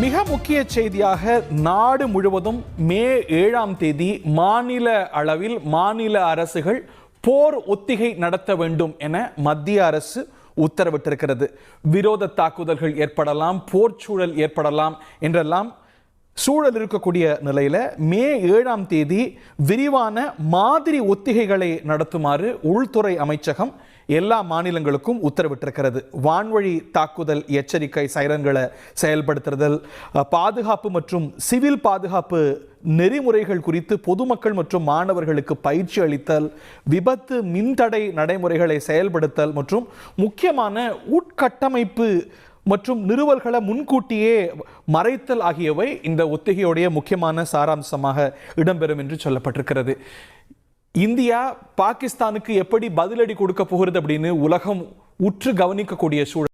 மிக முக்கிய செய்தியாக நாடு முழுவதும் மே ஏழாம் தேதி மாநில அளவில் மாநில அரசுகள் போர் ஒத்திகை நடத்த வேண்டும் என மத்திய அரசு உத்தரவிட்டிருக்கிறது. விரோத தாக்குதல்கள் ஏற்படலாம் போர் சூழல் ஏற்படலாம் என்றெல்லாம் சூழல் இருக்கக்கூடிய நிலையில் மே ஏழாம் தேதி விரிவான மாதிரி ஒத்திகைகளை நடத்துமாறு உள்துறை அமைச்சகம் எல்லா மாநிலங்களுக்கும் உத்தரவிட்டிருக்கிறது. வான்வழி தாக்குதல் எச்சரிக்கை சைரன்களை செயல்படுத்துதல் பாதுகாப்பு மற்றும் சிவில் பாதுகாப்பு நெறிமுறைகள் குறித்து பொதுமக்கள் மற்றும் மாணவர்களுக்கு பயிற்சி அளித்தல் விபத்து மின்தடை நடைமுறைகளை செயல்படுத்தல் மற்றும் முக்கியமான உட்கட்டமைப்பு மற்றும் நிறுவல்களை முன்கூட்டியே மறைத்தல் ஆகியவை இந்த ஒத்திகையுடைய முக்கியமான சாராம்சமாக இடம்பெறும் என்று சொல்லப்பட்டிருக்கிறது. இந்தியா பாகிஸ்தானுக்கு எப்படி பதிலடி கொடுக்க போகிறது அப்படின்னு உலகம் உற்று கவனிக்கக்கூடிய சூழல்